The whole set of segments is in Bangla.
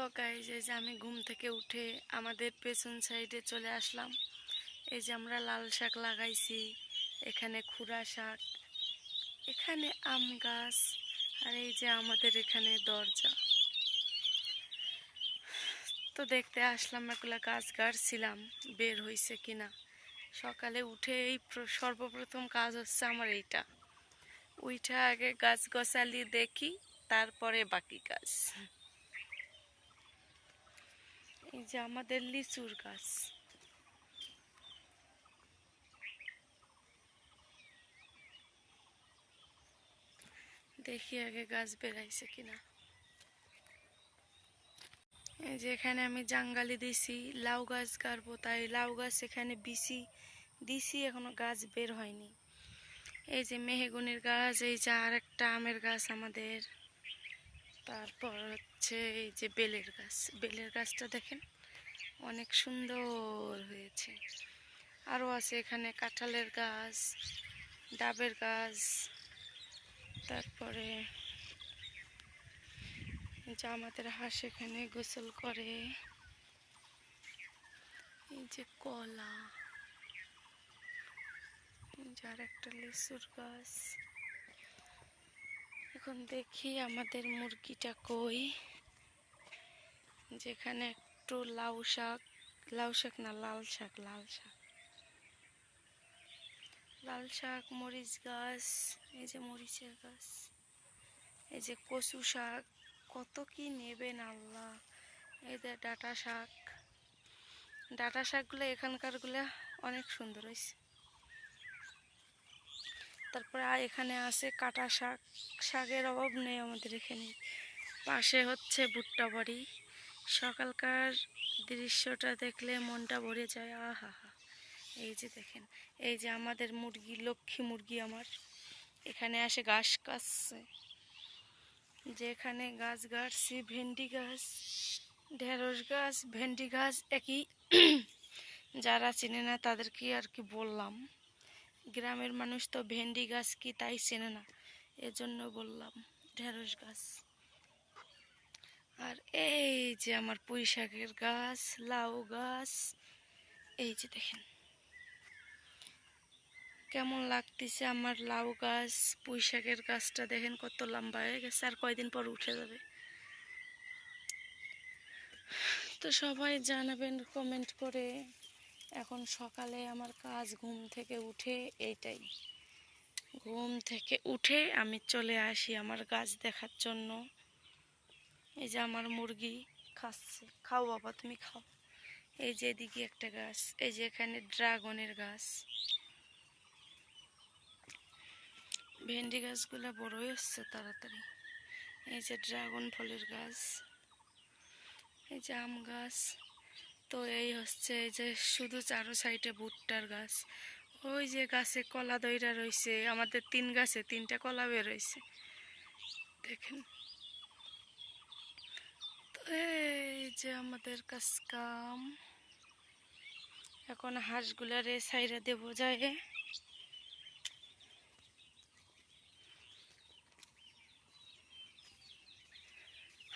তো গাইজ এই যে আমি ঘুম থেকে উঠে আমাদের পেছন সাইডে চলে আসলাম। এই যে আমরা লাল শাক লাগাইছি, এখানে খুরা শাক, এখানে আম গাছ, আর এই যে আমাদের এখানে দরজা। তো দেখতে আসলাম এগুলা গাছ গাড়ছিলাম বের হয়েছে কিনা। সকালে উঠে এই সর্বপ্রথম কাজ হচ্ছে আমার এইটা। ওইটা আগে গাছ গছালি দেখি, তারপরে বাকি কাজ। এই যে আমাদের লিচুর গাছ। দেখি আগে গাছ বেরাইছে কিনা। এই যে এখানে আমি জাঙ্গালি দিছি, লাউ গাছ গাড়বো, তাই লাউ গাছ এখানে বিসি দিছি, এখনও গাছ বের হয়নি। এই যে মেহেগুনির গাছ, এই যে আর একটা আমের গাছ আমাদের। তারপর হচ্ছে এই যে বেলের গাছ। বেলের গাছটা দেখেন, অনেক সুন্দর হয়েছে। আরও আছে এখানে কাঁঠালের গাছ, ডাবের গাছ, তারপরে যে আমাদের হাঁস এখানে গোসল করে। এই যে কলা যার একটা লিচুর গাছ। এখন দেখি আমাদের মুরগিটা কই। যেখানে একটু লাউ শাক লাউ শাক না, লাল শাক লাল শাক। লাল শাক, মরিচ গাছ, এই যে মরিচের গাছ, এই যে কচু শাক, কত কি নেবেন আল্লাহ। এই যে ডাটা শাক। ডাটা শাকগুলো এখানকারগুলো অনেক সুন্দর হয়েছে তারপরে আর এখানে আছে কাটা শাক। শাকের অভাব নেই আমাদের এখানে। পাশে হচ্ছে ভুট্টা বাড়ি। সকালকার দৃশ্যটা দেখলে মনটা ভরে যায়, আহা হা। এই যে দেখেন, এই যে আমাদের মুরগি, লক্ষ্মী মুরগি আমার। এখানে আসে ঘাস কাটছে। যেখানে গাছ গাড়ছি ভেন্ডি গাছ, ঢেঁড়স গাছ, ভেন্ডি গাছ, একই। যারা চেনে না তাদেরকে আর কি বললাম। গ্রামের মানুষ তো ভেন্ডি গাছ কি তাই চেনে না। এজন্য বললাম, ঢেঁড়স গাছ। আর এই যে আমার পুঁই শাকের গাছ, লাউ গাছ, এই যে দেখেন। কেমন লাগতেছে আমার লাউ গাছ, পুঁই শাকের গাছটা দেখেন কত লম্বা হয়ে গেছে, আর কয়দিন পর উঠে যাবে। তো সবাই জানাবেন, কমেন্ট করে। এখন সকালে আমার কাজ ঘুম থেকে উঠে এইটাই। ঘুম থেকে উঠে আমি চলে আসি আমার গাছ দেখার জন্য। এই যে আমার মুরগি খাচ্ছে। খাও বাবা, তুমি খাও। এই যে এদিকে একটা গাছ, এই যে এখানে ড্রাগনের গাছ। ভেন্ডি গাছগুলো বড় হচ্ছে তাড়াতাড়ি। এই যে ড্রাগন ফলের গাছ, এই যে আম গাছ। তো এই হচ্ছে এই যে শুধু চারো সাইডে ভুট্টার গাছ। ওই যে গাছে কলা দইরা রয়েছে আমাদের তিন গাছে তিনটা কলা বের রয়েছে দেখেন। তো এই যে আমাদের কাজ কাম। এখন হাঁসগুলারে সাইরা দেবো যায়।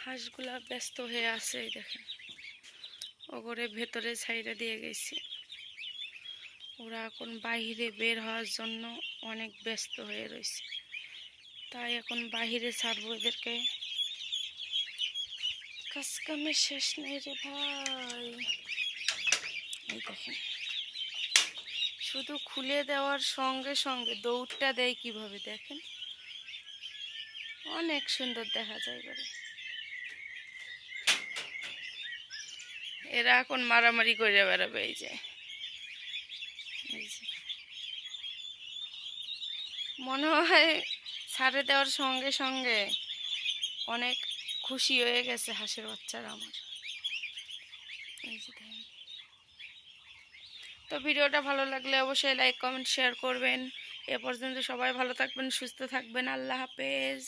হাঁসগুলা ব্যস্ত হয়ে আছে দেখেন। ওগরে ভেতরে ছাইরা দিয়ে গেছে। ওরা এখন বাইরে বের হওয়ার জন্য অনেক ব্যস্ত হয়ে রয়েছে। তাই এখন বাইরে ছাড়বো এদেরকে। কাজ কামের শেষ নেই রে ভাই। এই দেখেন। শুধু খুলে দেওয়ার সঙ্গে সঙ্গে দৌড়টা দেয় কীভাবে দেখেন? অনেক সুন্দর দেখা যায় এবারে। এরা এখন মারামারি করে বেড়াবে, এই যে। মনে হয় ছাড়ে দেওয়ার সঙ্গে সঙ্গে অনেক খুশি হয়ে গেছে হাঁসের বাচ্চারা আমার। তো ভিডিওটা ভালো লাগলে অবশ্যই লাইক, কমেন্ট, শেয়ার করবেন। এ পর্যন্ত সবাই ভালো থাকবেন, সুস্থ থাকবেন। আল্লাহ হাফেজ।